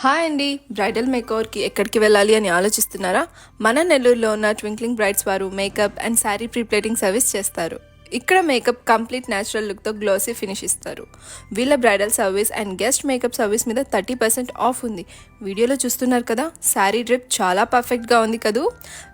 Hi అండి bridal మేకవర్కి ఎక్కడికి వెళ్ళాలి అని ఆలోచిస్తున్నారా? మన నెల్లూరులో ఉన్న ట్వింక్లింగ్ బ్రైడ్స్ వారు makeup and sari prepleating service చేస్తారు. ఇక్కడ మేకప్ కంప్లీట్ న్యాచురల్ లుక్తో గ్లోసీ ఫినిష్ ఇస్తారు. వీళ్ళ bridal service and guest makeup service మీద థర్టీ పర్సెంట్ ఆఫ్ ఉంది. వీడియోలో చూస్తున్నారు కదా శారీ డ్రిప్ చాలా పర్ఫెక్ట్గా ఉంది కదూ?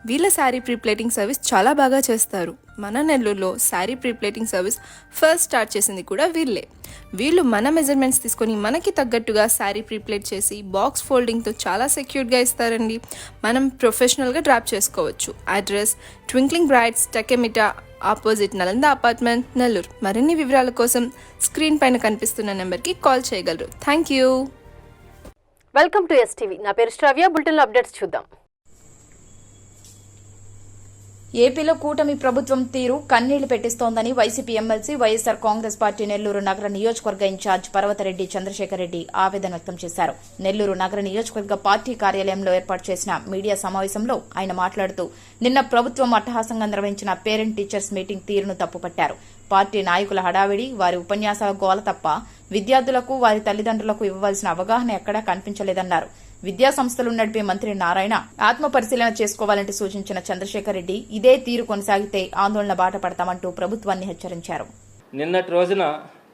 వీళ్ళ శారీ ప్రీప్లేటింగ్ సర్వీస్ చాలా బాగా చేస్తారు. మన నెల్లూరులో saree prepleating service first start చేసింది కూడా వీళ్ళే. వీళ్ళు మన మెజర్మెంట్స్ తీసుకొని మనకి తగ్గట్టుగా శారీ ప్రీప్లేట్ చేసి బాక్స్ ఫోల్డింగ్తో చాలా సెక్యూర్డ్గా ఇస్తారండి. మనం ప్రొఫెషనల్గా డ్రాప్ చేసుకోవచ్చు. Address twinkling brides Tekkemitta opposite Nalanda apartment Nellore. మరిన్ని వివరాల కోసం స్క్రీన్ పైన కనిపిస్తున్న నెంబర్కి కాల్ చేయగలరు. Thank you welcome to STV. నా పేరు శ్రావ్య. బుల్టన్ అప్డేట్స్ చూద్దాం. ఏపీలో కూటమి ప్రభుత్వం తీరు కన్నీళ్ళు పెట్టిస్తోందని YCP MLC YSR Congress party Nellore నగర నియోజకవర్గ ఇన్ఛార్జ్ పర్వతరెడ్డి చంద్రశేఖర్ రెడ్డి ఆవేదన వ్యక్తం చేశారు. నెల్లూరు నగర నియోజకవర్గ పార్టీ కార్యాలయంలో ఏర్పాటు చేసిన మీడియా సమావేశంలో ఆయన మాట్లాడుతూ నిన్న ప్రభుత్వం అట్టహాసంగా నిర్వహించిన పేరెంట్ టీచర్స్ మీటింగ్ తీరును తప్పుపట్టారు. పార్టీ నాయకుల హడావిడి వారి ఉపన్యాసాల గోల తప్ప విద్యార్థులకు వారి తల్లిదండ్రులకు ఇవ్వవలసిన అవగాహన ఎక్కడా కనిపించలేదన్నారు. విద్యా సంస్థలు నడిపే మంత్రి నారాయణ ఆత్మ పరిశీలన చేసుకోవాలంటూ సూచించిన చంద్రశేఖర్ రెడ్డి ఇదే తీరు కొనసాగితే ఆందోళన బాట పడతామంటూ ప్రభుత్వాన్ని హెచ్చరించారు. నిన్నటి రోజున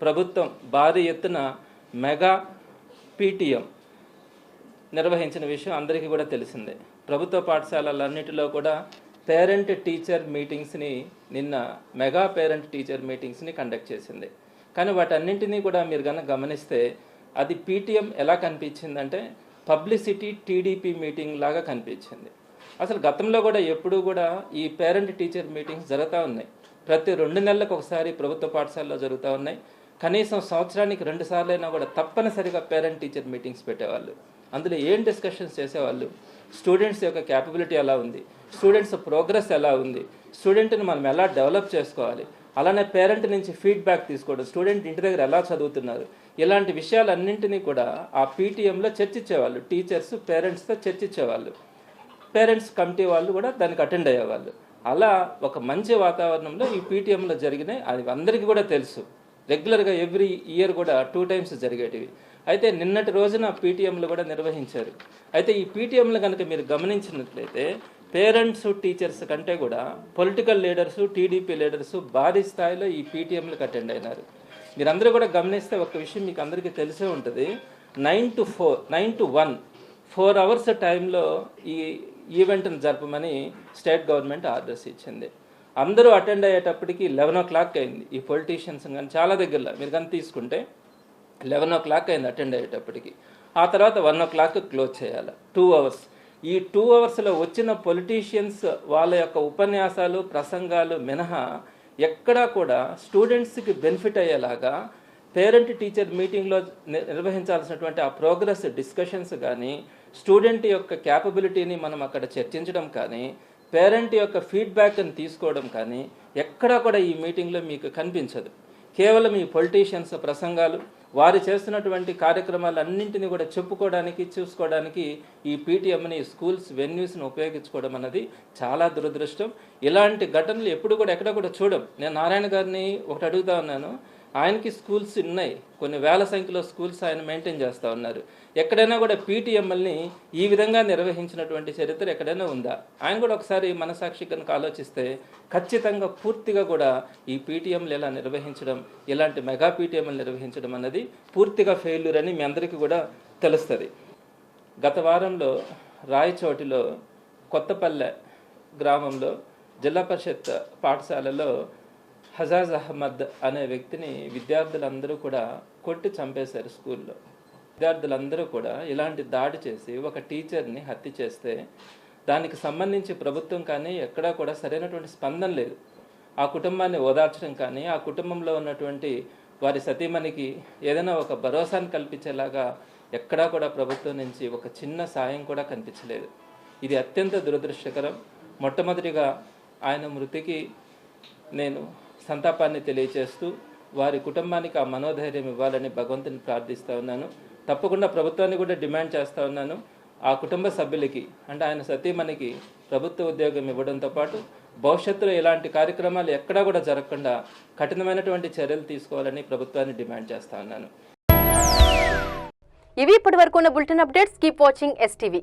ప్రభుత్వం భారీ ఎత్తున మెగా పీటీఎం నిర్వహించిన విషయం అందరికీ కూడా తెలిసిందే. ప్రభుత్వ పాఠశాలలన్నిటిలో కూడా పేరెంట్ టీచర్ మీటింగ్స్ని నిన్న మెగా పేరెంట్ టీచర్ మీటింగ్స్ని కండక్ట్ చేసింది. కానీ వాటన్నింటినీ కూడా మీరు కనుక గమనిస్తే అది పీటీఎం ఎలా కనిపించిందంటే పబ్లిసిటీ టీడీపీ మీటింగ్ లాగా కనిపించింది. అసలు గతంలో కూడా ఎప్పుడూ కూడా ఈ పేరెంట్ టీచర్ మీటింగ్స్ జరుగుతూ ఉన్నాయి. ప్రతి రెండు నెలలకు ఒకసారి ప్రభుత్వ పాఠశాలలో జరుగుతూ ఉన్నాయి. కనీసం సంవత్సరానికి రెండు సార్లు అయినా కూడా తప్పనిసరిగా పేరెంట్ టీచర్ మీటింగ్స్ పెట్టేవాళ్ళు. అందులో ఏం డిస్కషన్స్ చేసేవాళ్ళు? స్టూడెంట్స్ యొక్క క్యాపబిలిటీ ఎలా ఉంది? స్టూడెంట్స్ ప్రోగ్రెస్ ఎలా ఉంది? స్టూడెంట్ని మనం ఎలా డెవలప్ చేసుకోవాలి? అలానే పేరెంట్ నుంచి ఫీడ్బ్యాక్ తీసుకోవడం స్టూడెంట్ ఇంటి దగ్గర ఎలా చదువుతున్నారు ఇలాంటి విషయాలన్నింటినీ కూడా ఆ పీటీఎంలో చర్చించేవాళ్ళు టీచర్స్ పేరెంట్స్తో చర్చించేవాళ్ళు. పేరెంట్స్ కమిటీ వాళ్ళు కూడా దానికి అటెండ్ అయ్యేవాళ్ళు. అలా ఒక మంచి వాతావరణంలో ఈ పీటీఎంలో జరిగినాయి అది అందరికీ కూడా తెలుసు. రెగ్యులర్గా ఎవ్రీ ఇయర్ కూడా టూ టైమ్స్ జరిగేటివి. అయితే నిన్నటి రోజున పీటీఎంలు కూడా నిర్వహించారు. అయితే ఈ పీటీఎంలు కనుక మీరు గమనించినట్లయితే పేరెంట్స్ టీచర్స్ కంటే కూడా పొలిటికల్ లీడర్స్ టీడీపీ లీడర్స్ భారీ స్థాయిలో ఈ పీటీఎంలకు అటెండ్ అయినారు. మీరందరూ కూడా గమనిస్తే ఒక విషయం మీకు అందరికీ తెలిసే ఉంటుంది. Nine to four nine to one four hours టైంలో ఈ ఈవెంట్ను జరపమని స్టేట్ గవర్నమెంట్ ఆర్డర్స్ ఇచ్చింది. అందరూ అటెండ్ అయ్యేటప్పటికి లెవెన్ ఓ క్లాక్ అయింది ఈ పొలిటీషియన్స్ కానీ చాలా దగ్గరలో. మీరు కానీ తీసుకుంటే లెవెన్ ఓ క్లాక్ అయింది అటెండ్ అయ్యేటప్పటికి. ఆ తర్వాత వన్ ఓ క్లాక్ క్లోజ్ చేయాలి. Two hours. ఈ టూ అవర్స్లో వచ్చిన పొలిటీషియన్స్ వాళ్ళ యొక్క ఉపన్యాసాలు ప్రసంగాలు మినహా ఎక్కడా కూడా స్టూడెంట్స్కి బెనిఫిట్ అయ్యేలాగా పేరెంట్ టీచర్ మీటింగ్లో ని- నిర్వహించాల్సినటువంటి ఆ ప్రోగ్రెస్ డిస్కషన్స్ కానీ స్టూడెంట్ యొక్క క్యాపబిలిటీని మనం అక్కడ చర్చించడం కానీ పేరెంట్ యొక్క ఫీడ్బ్యాక్ని తీసుకోవడం కానీ ఎక్కడా కూడా ఈ మీటింగ్లో మీకు కనిపించదు. కేవలం ఈ పొలిటీషియన్స్ ప్రసంగాలు వారు చేస్తున్నటువంటి కార్యక్రమాలన్నింటినీ కూడా చెప్పుకోవడానికి చూసుకోవడానికి ఈ పీటీఎంని స్కూల్స్ వెన్యూస్ని ఉపయోగించుకోవడం అన్నది చాలా దురదృష్టం. ఇలాంటి ఘటనలు ఎప్పుడు కూడా ఎక్కడ కూడా చూడం. నేను నారాయణ గారిని ఒకటి అడుగుతా ఉన్నాను. ఆయనకి స్కూల్స్ ఉన్నాయి. కొన్ని వేల సంఖ్యలో స్కూల్స్ ఆయన మెయింటైన్ చేస్తూ ఉన్నారు. ఎక్కడైనా కూడా పీటీఎంఎల్ని ఈ విధంగా నిర్వహించినటువంటి చరిత్ర ఎక్కడైనా ఉందా? ఆయన కూడా ఒకసారి మనసాక్షి కనుక ఆలోచిస్తే ఖచ్చితంగా పూర్తిగా కూడా ఈ పీటీఎంలు ఇలా నిర్వహించడం ఇలాంటి మెగా పీటీఎంలు నిర్వహించడం అన్నది పూర్తిగా ఫెయిల్యూర్ అని మీ అందరికీ కూడా తెలుస్తుంది. గత వారంలో రాయచోటిలో కొత్తపల్లె గ్రామంలో జిల్లా పరిషత్ పాఠశాలలో హజాజ్ అహ్మద్ అనే వ్యక్తిని విద్యార్థులందరూ కూడా కొట్టి చంపేశారు స్కూల్లో. విద్యార్థులందరూ కూడా ఇలాంటి దాడి చేసి ఒక టీచర్ని హత్య చేస్తే దానికి సంబంధించి ప్రభుత్వం కానీ ఎక్కడా కూడా సరైనటువంటి స్పందన లేదు. ఆ కుటుంబాన్ని ఓదార్చడం కానీ ఆ కుటుంబంలో ఉన్నటువంటి వారి సతీమణికి ఏదైనా ఒక భరోసాను కల్పించేలాగా ఎక్కడా కూడా ప్రభుత్వం నుంచి ఒక చిన్న సాయం కూడా కనిపించలేదు. ఇది అత్యంత దురదృష్టకరం. మొట్టమొదటిగా ఆయన మృతికి నేను సంతాపాన్ని తెలియచేస్తూ వారి కుటుంబానికి ఆ మనోధైర్యం ఇవ్వాలని భగవంతుని ప్రార్థిస్తూ ఉన్నాను. తప్పకుండా ప్రభుత్వాన్ని కూడా డిమాండ్ చేస్తూ ఉన్నాను. ఆ కుటుంబ సభ్యులకి అంటే ఆయన సతీమణికి ప్రభుత్వ ఉద్యోగం ఇవ్వడంతో పాటు భవిష్యత్తులో ఇలాంటి కార్యక్రమాలు ఎక్కడా కూడా జరగకుండా కఠినమైనటువంటి చర్యలు తీసుకోవాలని ప్రభుత్వాన్ని డిమాండ్ చేస్తా ఉన్నాను. ఇవి ఇప్పటి వరకు ఉన్న bulletin updates. Keep watching STV